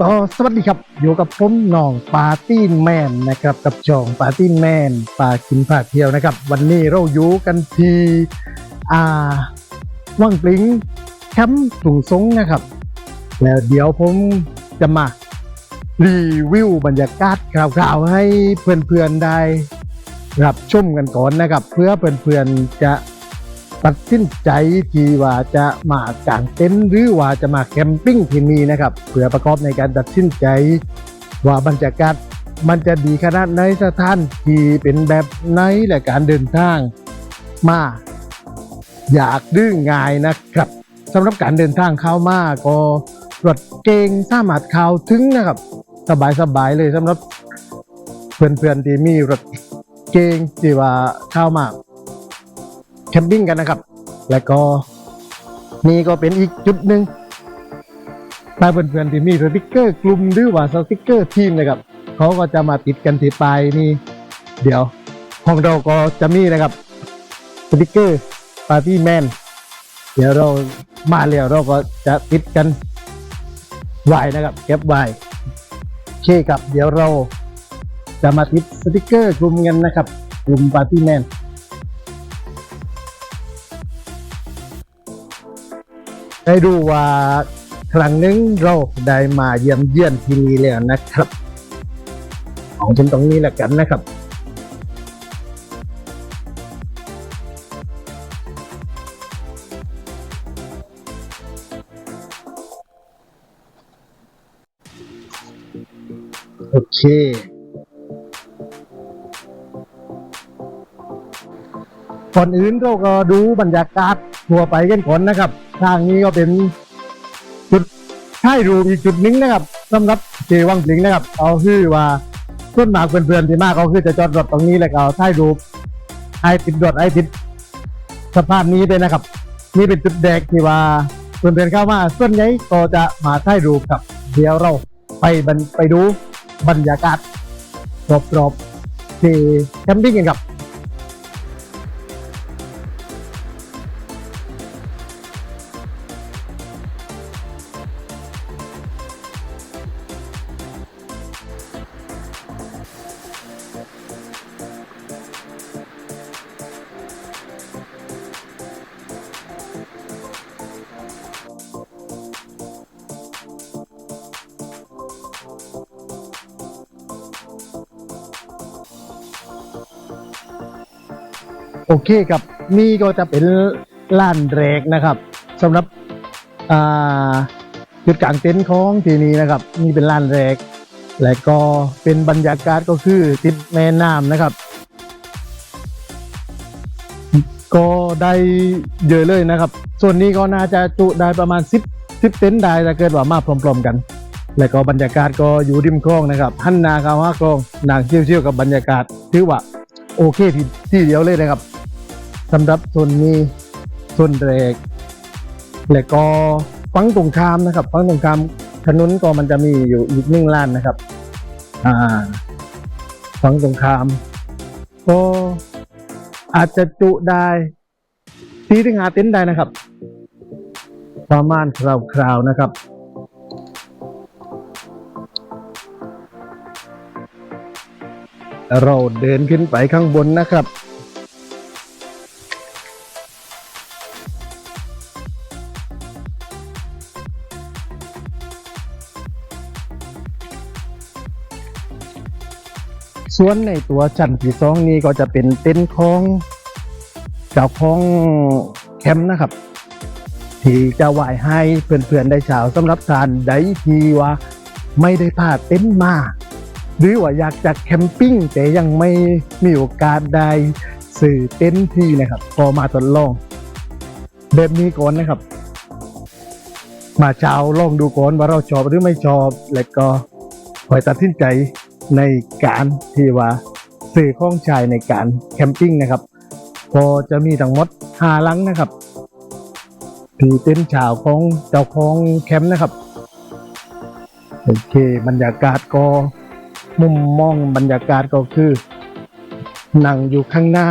ก็สวัสดีครับอยู่กับผมน้องปาร์ตี้แมนนะครับกับจองปาร์ตี้แมนปากินผาเที่ยวนะครับ วันนี้เราอยู่กันที่อ่าว่างปลิงแคมป์ถุงซงนะครับ แล้วเดี๋ยวผมจะมารีวิวบรรยากาศคร่าวๆให้เพื่อนๆได้รับชมกันก่อนนะครับ เพื่อเพื่อนๆจะ ตัดสินใจที่ว่าจะมากางเต็นท์หรือว่าจะมาแคมปิ้งที่นี่นะครับเพื่อประกอบในการตัดสินใจ ว่าบรรยากาศมันจะดีขนาดไหนสถานที่เป็นแบบไหนและการเดินทาง มา อยากดื้อง่ายนะครับสำหรับการเดินทางเข้ามาก็รถเก่งสามารถเข้าถึงนะครับ สบายๆเลยสำหรับเพื่อนๆที่มีรถเก่งที่ว่าเข้ามา แคมปิ้งกันนะครับ แล้วก็นี่ก็เป็นอีกจุดหนึ่งถ้าเพื่อนๆที่มีสติกเกอร์กลุ่มหรือว่าสติกเกอร์ทีมนะครับเขาก็จะมาติดกันที่ปลายนี่เดี๋ยวของเราก็จะมีนะครับสติกเกอร์ปาร์ตี้แมนเดี๋ยวเรามาแล้วเราก็จะติดกันไว้นะครับเก็บไว้เคครับ เดี๋ยวเราจะมาติดสติกเกอร์กลุ่มกันนะครับกลุ่มปาร์ตี้แมน ได้ดูว่าครั้งหนึ่งเราได้มาเยี่ยมเยี่ยนที่นี่แล้วนะครับ ของฉันตรงนี้แหละกันนะครับโอเค ก่อนอื่นเราก็ดูบรรยากาศทั่วไปกันก่อนนะครับ ทางนี้ก็เป็นจุดถ่ายรูปอีกจุดหนึงนะครับสำหรับเจวังปลิงนะครับ เอาคือว่าส่วนมากเพื่อนๆที่มากเขาคือจะจอดรถตรงนี้แล้วก็เอาถ่ายรูปไอติดรถไอติดสะพานนี้ไปนะครับ นี่เป็นจุดแดกที่ว่าเพื่อนๆเข้ามาส่วนใหญ่ก็จะมาถ่ายรูปกับ เดี๋ยวเราไปบันไปดูบรรยากาศรอบๆที่แคมปิ้งกันครับ โอเคครับนี่ก็จะเป็นล้านแรกนะครับสำหรับอ่าจุดกลางเต็นท์ของที่นี้นะครับ นี่เป็นล้านแรก และก็เป็นบรรยากาศก็คือติดแม่น้ำนะครับ ก็ได้เยอะเลยนะครับ ส่วนนี้ก็น่าจะจุได้ประมาณ 10 10เต็นท์ได้ถ้าเกิดว่ามาพร้อมๆกัน และก็บรรยากาศก็อยู่ริมคลองนะครับหันนาเข้าหาคลองนางเชี่ยวๆกับบรรยากาศถือว่าโอเคที่ที่เดียวเลยนะครับ สำหรับส่วนนี้ส่วนแรก และก็ฟังตรงข้ามนะครับฟังตรงข้ามถนนก็มันจะมีอยู่อีกหนึ่งล้านนะครับ อ่าฟังตรงข้าม ก็อาจจะจุได้สี่ถึงห้าเต็นได้นะครับ ประมาณคราวๆนะครับเราเดินขึ้นไปข้างบนนะครับ ส่วนในตัวชั้นที่สองนี้ก็จะเป็นเต็นท์ของเจ้าของแคมป์นะครับ ที่จะไหวให้เพื่อนๆได้ช้าสำหรับการใดที่ว่าไม่ได้พาเต็นท์มา หรือว่าอยากจะแคมปิ้งแต่ยังไม่มีโอกาสได้สื่อเต็นท์ที่นะครับก็มาทดลองแบบนี้ก่อนนะครับ มาเช้าลองดูก่อนว่าเราชอบหรือไม่ชอบ แล้วก็คอยตัดสินใจ ในการที่ว่าสื่อข้องชายในการแคมปิ้งนะครับ พอจะมีทั้งหมดห้าหลังนะครับที่เต็นท์ชาวของเจ้าของแคมป์นะครับโอเคบรรยากาศก็มุมมองบรรยากาศก็คือ นั่งอยู่ข้างหน้า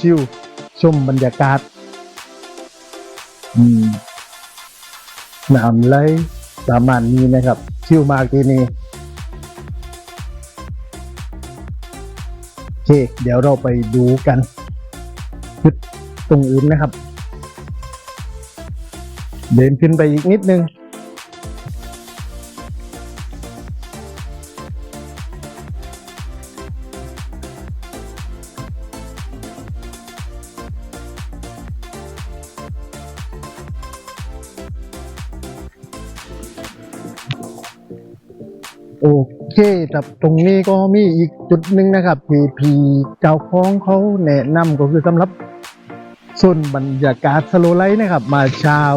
ชิวๆชมบรรยากาศอืมน้ำไหลประมาณนี้นะครับ ชิวมากทีนี้ เค เดี๋ยวเราไปดูกันจุดตรงอื่นนะครับ เดินขึ้นไปอีกนิดนึง เคครับตรงนี้ก็มีอีกจุดหนึ่งนะครับที่พีเจ้าของเขาแนะนำก็คือสำหรับส่วนบรรยากาศสโลไลท์นะครับ มาชาว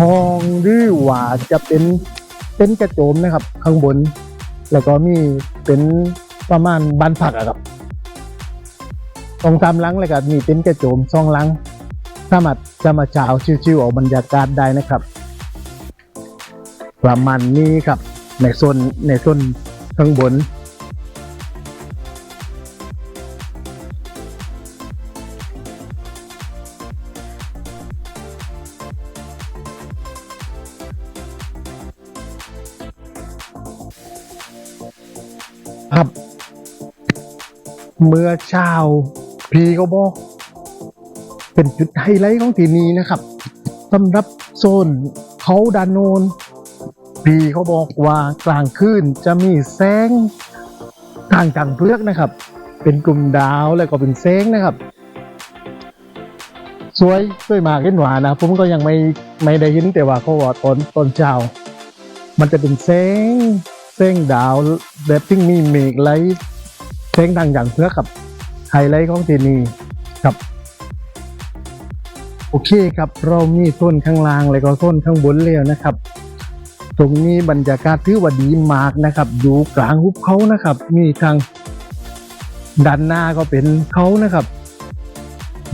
ห้องหรือว่าจะเป็นเป็นกระโจมนะครับ ข้างบน แล้วก็มีเป็นประมาณบ้านผักอะครับตรงตามหลังเลยครับมีเป็นกระโจมซองหลังสามารถจะมาชาวชิวๆออกบรรยากาศได้นะครับ ประมาณนี้ครับ ในโซนในโซนข้างบน ครับ เมื่อเช้าพีก็บอก เป็นจุดไฮไลท์ของที่นี้นะครับสำหรับโซนเขาดานโนน ปีเขาบอกว่ากลางคืนจะมีแสงทางจังเพือกนะครับ เป็นกลุ่มดาวแล้วก็เป็นแสงนะครับ สวยสวยมากเล่นหวานนะผมก็ยังไม่ไม่ได้เห็นแต่ว่าเขาว่าตอนตอนเช้ามันจะเป็นแสงแสงดาวแบบที่มีเมฆไลท์แสงทางจังเพือกกับไฮไลท์ของที่นี่ครับโอเคครับ เรามีโซนข้างล่างแล้วก็โซนข้างบนแล้วนะครับ รงนี้บรรยากาศถือว่าดีมากนะครับ อยู่กลางหุบเขานะครับ มีทางด้านหน้าก็เป็นเขานะครับ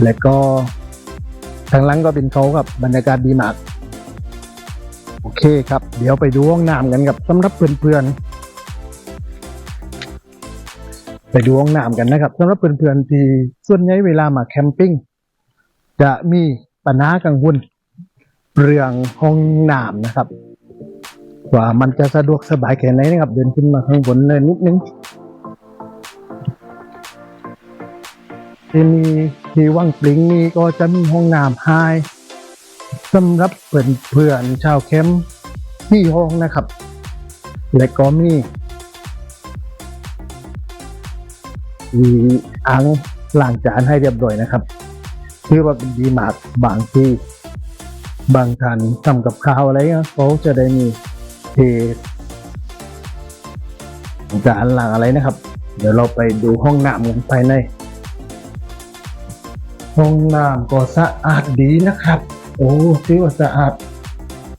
และก็ทางหลังก็เป็นเขาครับบรรยากาศดีมาก โอเคครับ เดี๋ยวไปดูห้องน้ำกันครับสำหรับเพื่อนๆไปดูห้องน้ำกันนะครับสำหรับเพื่อนๆที่ส่วนใหญ่เวลามาแคมปิ้งจะมีปัญหากังวลเรื่องห้องน้ำนะครับ ว่ามันจะสะดวกสบายแค่ไหนนะครับ เดินขึ้นมาข้างบนเลยนิดนึงที่มีที่ว่างปลิงนี้ก็จะมีห้องน้ำไฮสำหรับเพื่อนเพื่อนๆชาวแคมป์ที่ห้องนะครับ และก็มีมีอ่างล้างจานให้เรียบร้อยนะครับคือว่าเป็นดีมากบางที่ บางท่านทำกับข้าวอะไรเงี้ยเขาจะได้มี ทจานหลังอะไรนะครับ เดี๋ยวเราไปดูห้องน้ำกันภายใน ห้องน้ำก็สะอาดดีนะครับ โอ้ถือว่าสะอาด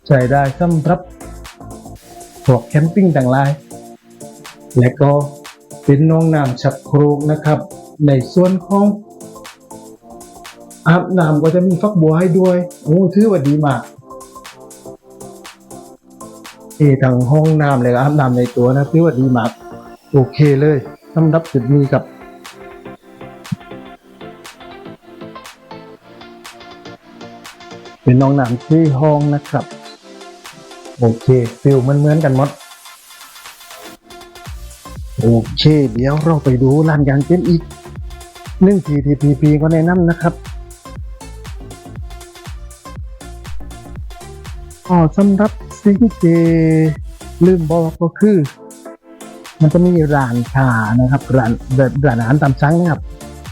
ใช้ได้สำหรับพวกแคมปิ้งต่างหลาย และก็เป็นห้องน้ำชักโครกนะครับ ในส่วนของอาบน้ำก็จะมีฟักบัวให้ด้วย โอ้ถือว่าดีมาก ที่ทางห้องน้ำเลยก็อาบน้ำในตัวนะพี่ว่าดีมาก โอเคเลยสำหรับจุดนี้กับเป็นน้องน้ำที่ห้องนะครับ โอเคฟิลเหมือนๆกันหมดโอเค เดี๋ยวเราไปดูลานยางเต้นอีกหนึ่งทีทีพีพีก็แนะนำนะครับอ๋อสำหรับ สิ่งที่ลืมบอกก็คือ มันจะมีร้านชานะครับร้านแบบร้านอาหารตามสั่งนะครับ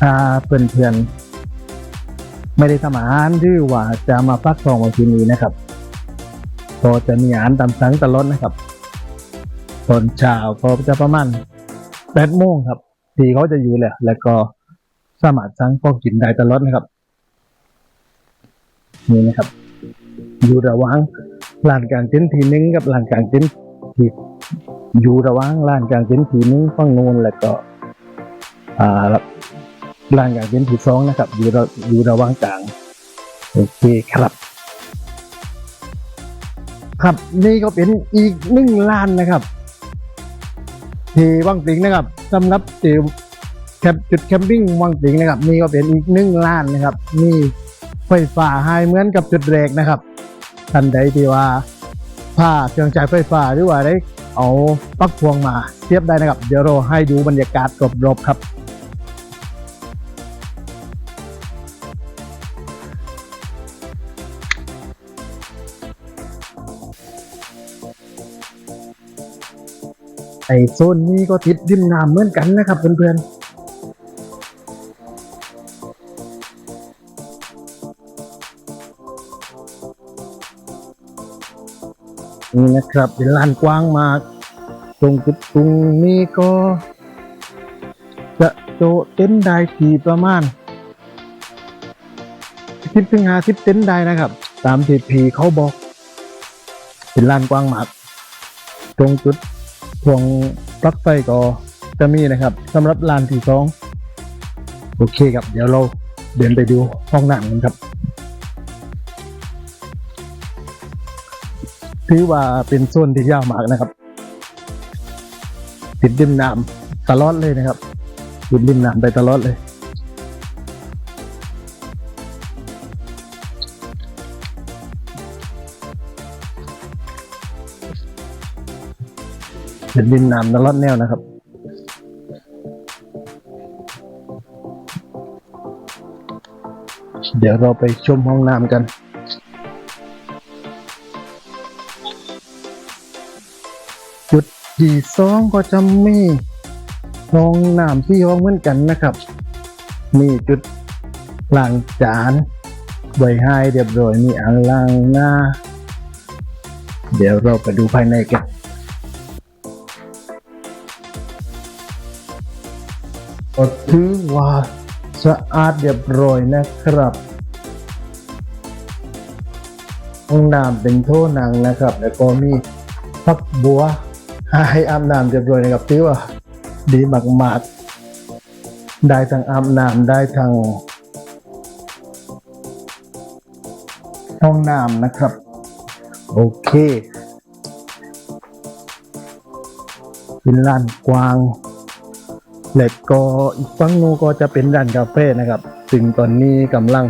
ถ้าเพื่อนๆไม่ได้ทำอาหารหรือว่าจะมาพักทองไว้ที่นี่นะครับก็จะมีอาหารตามสั่งตลอดนะครับตอนเช้าก็จะประมาณแปดโมงครับที่เขาจะอยู่แหละแล้วก็สามารถสั่งก็กินได้ตลอดนะครับนี่นะครับ อยู่ระหว่าง ลานกลางเต็นท์ทีหนึงกับลานกลางเต็นท์ที่อยู่ระหว่างลานกลางเต็นท์ทีหนึงฝั่งนู้นแล้วก็ อ่าลานกลางเต็นท์ที่สองนะครับ อยู่ระอยู่ระหว่างกลางโอเคครับ ครับนี่ก็เป็นอีกหนึ่งลานนะครับที่วังปิงนะครับสำหรับที่แคมป์จุดแคมปิ้งวังปิงนะครับนี่ก็เป็นอีกหนึ่งลานนะครับ นี่ไฟฟ้าให้เหมือนกับจุดแรกนะครับ ท่านใดที่ว่าผ้าเครื่องใช้ไฟฟ้าหรือว่าได้เอาปลั๊กพวงมาเทียบได้นะครับ เดี๋ยวเราให้ดูบรรยากาศรอบๆครับไอโซนนี้ก็ติดริมน้ำเหมือนกันนะครับเพื่อนๆ นะครับ เป็นลานกว้างมาก ตรงจุดตรงนี้ก็ จะโตเต็นท์ได้ทีประมาณสิบถึงห้าสิบเต็นท์ได้นะครับ ตามที่พีเขาบอก เป็นลานกว้างมาก ตรงจุดพวงปลั๊กไฟก็จะมีนะครับสำหรับลานที่สองโอเคครับ เดี๋ยวเราเดินไปดูห้องน้ำกันครับ ถือว่าเป็นโซนที่ยาวมากนะครับ ติดริมน้ำตลอดเลยนะครับติดริมน้ำไปตลอดเลยเป็นดินน้ำตลอดแนวนะครับเดี๋ยวเราไปชมห้องน้ำกัน ดที่สองก็จะมีห้องน้ำที่ห้องเหมือนกันนะครับ มีจุดล้างจานไว้ให้เรียบร้อยมีอ่างล้างหน้า เดี๋ยวเราไปดูภายในกันก็ถือว่าสะอาดเรียบร้อยนะครับห้องน้ำเป็นโถหนังนะครับ แล้วก็มีพักบัว ให้อาบน้ำเรียบร้อยนะครับถือว่าดีมากๆได้ทั้งอาบน้ำได้ทั้งห้องน้ำนะครับ โอเค เป็นลานกว้างและก็อีกฝั่งนู้นก็จะเป็นร้านกาแฟนะครับ ซึ่งตอนนี้กำลัง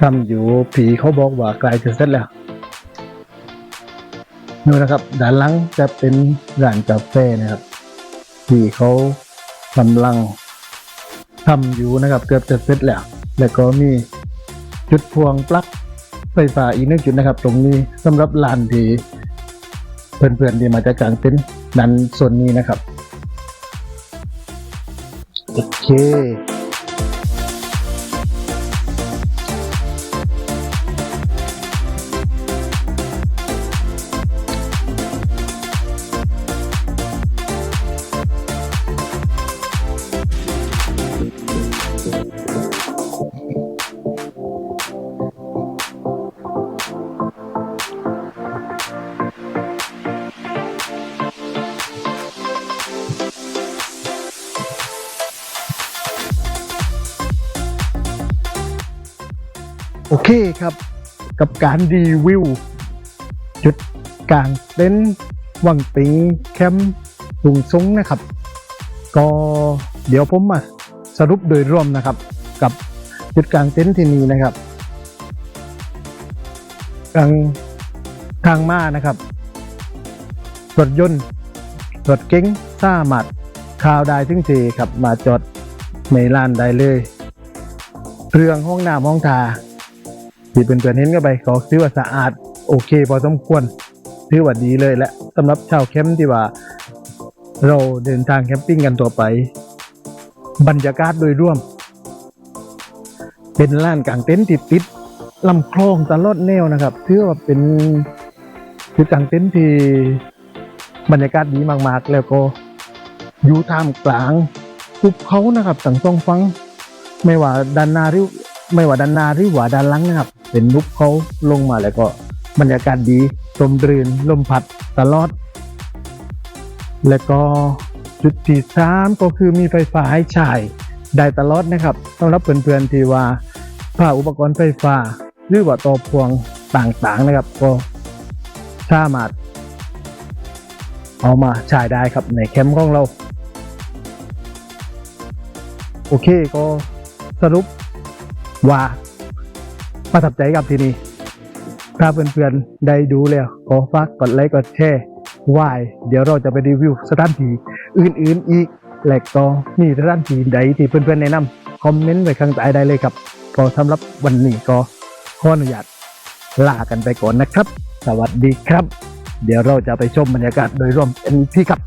ทำอยู่ผีเขาบอกว่าใกล้จะเสร็จแล้ว นู่นนะครับด้านหลังจะเป็นร้านกาแฟนะครับ ที่เขากำลังทำอยู่นะครับ เกือบจะเสร็จแล้ว แล้วก็มีจุดพวงปลั๊กไฟฟ้าอีกหนึ่งจุดนะครับ ตรงนี้สำหรับลานที่เพื่อนๆที่มาจากกลางเต็นท์นั้นส่วนนี้นะครับโอเค โอเคครับกับการรีวิว จุดกลางเต็นท์วังปิงแคมป์ลุงซงนะครับ ก็เดี๋ยวผมมาสรุปโดยรวมนะครับ กับจุดกลางเต็นท์ที่นี่นะครับทางทางมานะครับรถยนต์รถเก๋งสาหมารถข่าวได้ถึงทีครับมาจอดในลานได้เลย เรื่องห้องน้ำห้องทา ที่เพื่อนๆเห็นกันไปก็ถือว่าสะอาดโอเค พอสมควรถือว่าดีเลยและสำหรับชาวแคมป์ที่ว่า เราเดินทางแคมปิ้งกันต่อไป บรรยากาศโดยรวม เป็นลานกลางเต็นท์ติดติดลำคลองตลอดแนวนะครับถือว่าเป็นจุดกลางเต็นท์ที่บรรยากาศดีมากๆ แล้วก็อยู่ท่ามกลางภูเขานะครับต่างสองฟัง ไม่ว่าด้านหน้าหรือ ไม่ว่าด้านหน้าหรือว่าด้านหลังนะครับ เป็นนุบเขาลงมาแล้วก็บรรยากาศดีลมรื่นลมพัดตลอด แล้วก็จุดที่สามก็คือมีไฟฟ้าให้ใช้ได้ตลอดนะครับสำหรับเพื่อนๆที่ว่าผ่าอุปกรณ์ไฟฟ้า หรือว่าต่อพวงต่างๆนะครับ ก็สามารถเอามาใช้ได้ครับในแคมป์ของเรา โอเคก็สรุป ว่าประทับใจกับที่นี่ถ้าเพื่อนๆได้ดูแล้วก็ฝากกดไลค์กดแชร์วายเดี๋ยวเราจะไปรีวิวสถานที่อื่นๆอีกแหละก็มีสถานที่ใดที่เพื่อนๆแนะนำคอมเมนต์ไว้ข้างใต้ได้เลยครับก็สำหรับวันนี้ก็ขออนุญาตลากันไปก่อนนะครับ สวัสดีครับ เดี๋ยวเราจะไปชมบรรยากาศโดยรวมเป็นที่ครับ